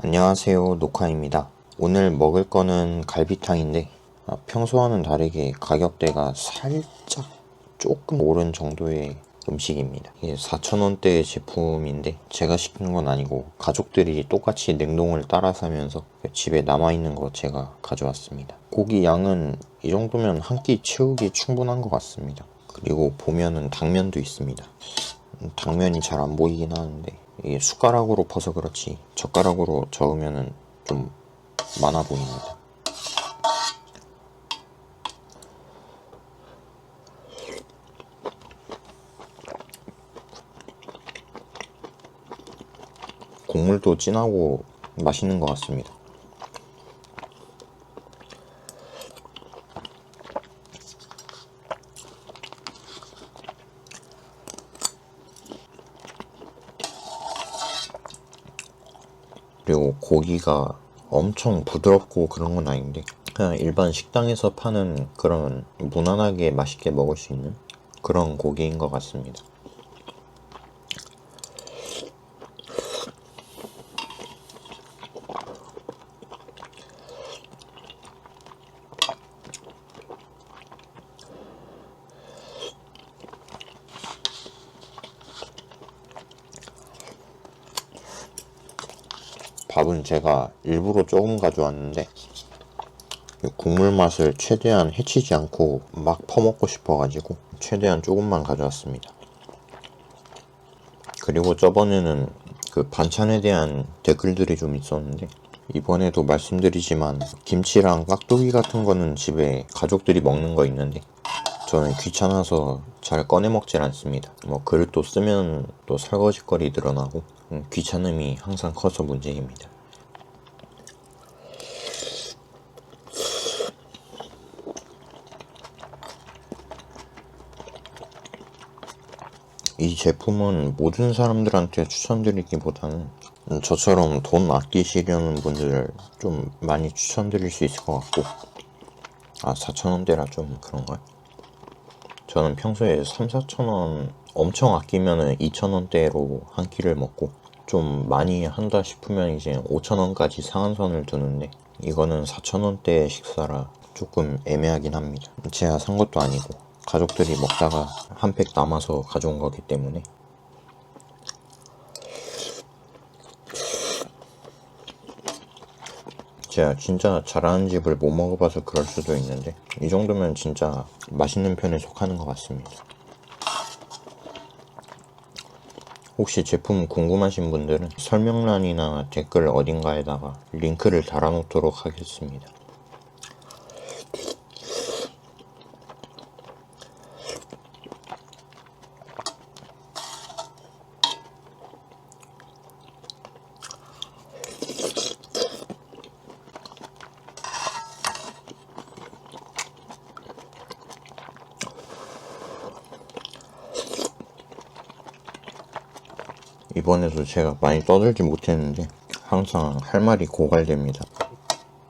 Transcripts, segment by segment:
안녕하세요 녹화입니다. 오늘 먹을 거는 갈비탕인데 아, 평소와는 다르게 가격대가 살짝 조금 오른 정도의 음식입니다. 이게 4,000원대의 제품인데 제가 시킨 건 아니고 가족들이 똑같이 냉동을 따라 사면서 집에 남아있는 거 제가 가져왔습니다. 고기 양은 이 정도면 한 끼 채우기 충분한 것 같습니다. 그리고 보면은 당면도 있습니다. 음, 당면이 잘 안 보이긴 하는데 이게 숟가락으로 퍼서 그렇지 젓가락으로 저으면은 좀 많아 보입니다. 국물도 진하고 맛있는 것 같습니다. 그리 고 고기가 엄청 부드럽고 그런 건 아닌데 그냥 일반 식당에서 파는 그런 무난하게 맛있게 먹을 수 있는 그런 고기인 것 같습니다. 밥은 제가 일부러 조금 가져왔는데 이 국물 맛을 최대한 해치지 않고 막 퍼먹고 싶어가지고 최대한 조금만 가져왔습니다. 그리고 저번에는 그 반찬에 대한 댓글들이 좀 있었는데 이번에도 말씀드리지만 김치랑 깍두기 같은 거는 집에 가족들이 먹는 거 있는데 저는 귀찮아서 잘 꺼내 먹질 않습니다. 뭐 그릇도 쓰면 또 설거지거리 늘어나고 음, 귀찮음이 항상 커서 문제입니다. 이 제품은 모든 사람들한테 추천드리기보다는 저처럼 돈 아끼시려는 분들 좀 많이 추천드릴 수 있을 것 같고 아 4,000원대라 좀 그런가요? 저는 평소에 3, 4천원 엄청 아끼면 2천원대로 한 끼를 먹고 좀 많이 한다 싶으면 이제 5천원까지 상한선을 두는데 이거는 4천원대 식사라 조금 애매하긴 합니다. 제가 산 것도 아니고 가족들이 먹다가 한 팩 남아서 가져온 거기 때문에 제가 진짜 잘하는 집을 못 먹어봐서 그럴 수도 있는데 이 정도면 진짜 맛있는 편에 속하는 것 같습니다. 혹시 제품 궁금하신 분들은 설명란이나 댓글 어딘가에다가 링크를 달아놓도록 하겠습니다. 이번에도 제가 많이 떠들지 못했는데 항상 할 말이 고갈됩니다.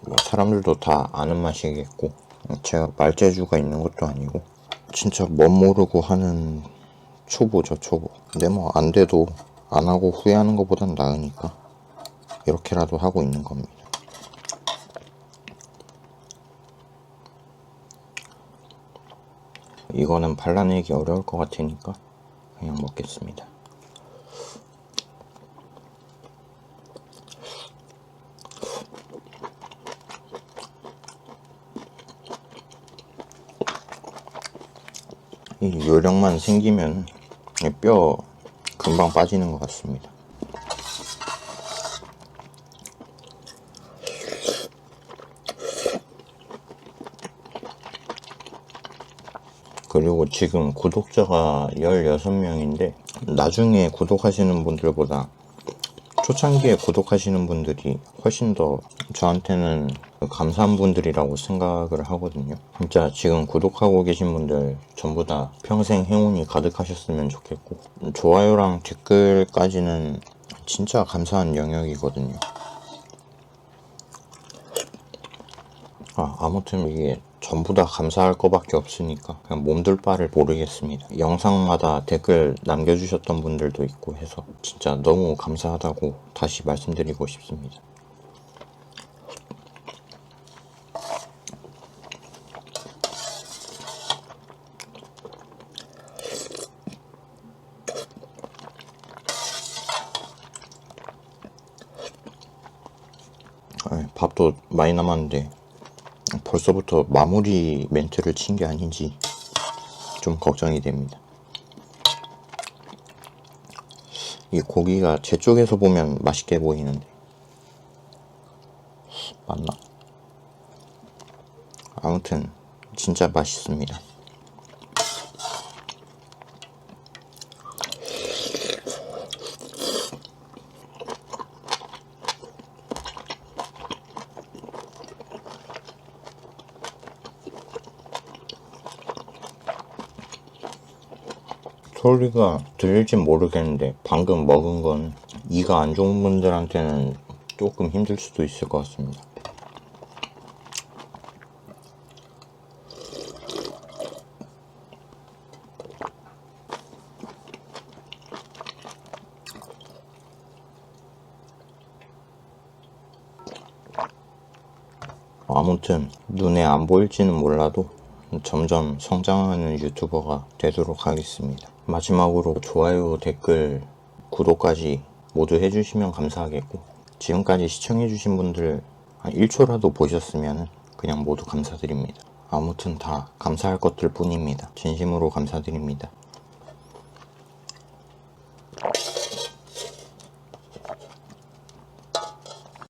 뭐 사람들도 다 아는 맛이겠고 제가 말재주가 있는 것도 아니고 진짜 멋 모르고 하는 초보죠 초보. 근데 뭐 안 돼도 안 하고 후회하는 것보단 나으니까 이렇게라도 하고 있는 겁니다. 이거는 발라내기 어려울 것 같으니까 그냥 먹겠습니다. 이 요령만 생기면 뼈 금방 빠지는 것 같습니다. 그리고 지금 구독자가 16명인데 나중에 구독하시는 분들보다 초창기에 구독하시는 분들이 훨씬 더 저한테는 감사한 분들이라고 생각을 하거든요. 진짜 지금 구독하고 계신 분들 전부 다 평생 행운이 가득하셨으면 좋겠고 좋아요랑 댓글까지는 진짜 감사한 영역이거든요. 아, 아무튼 이게 전부 다 감사할 것밖에 없으니까 그냥 몸둘 바를 모르겠습니다. 영상마다 댓글 남겨주셨던 분들도 있고 해서 진짜 너무 감사하다고 다시 말씀드리고 싶습니다. 아, 밥도 많이 남았는데 벌써부터 마무리 멘트를 친 게 아닌지 좀 걱정이 됩니다. 이 고기가 제 쪽에서 보면 맛있게 보이는데 맞나? 아무튼 진짜 맛있습니다. 소리가 들릴진 모르겠는데 방금 먹은 건 이가 안 좋은 분들한테는 조금 힘들 수도 있을 것 같습니다. 아무튼 눈에 안 보일지는 몰라도 점점 성장하는 유튜버가 되도록 하겠습니다. 마지막으로 좋아요, 댓글, 구독까지 모두 해주시면 감사하겠고 지금까지 시청해주신 분들 한 1초라도 보셨으면 그냥 모두 감사드립니다. 아무튼 다 감사할 것들 뿐입니다. 진심으로 감사드립니다.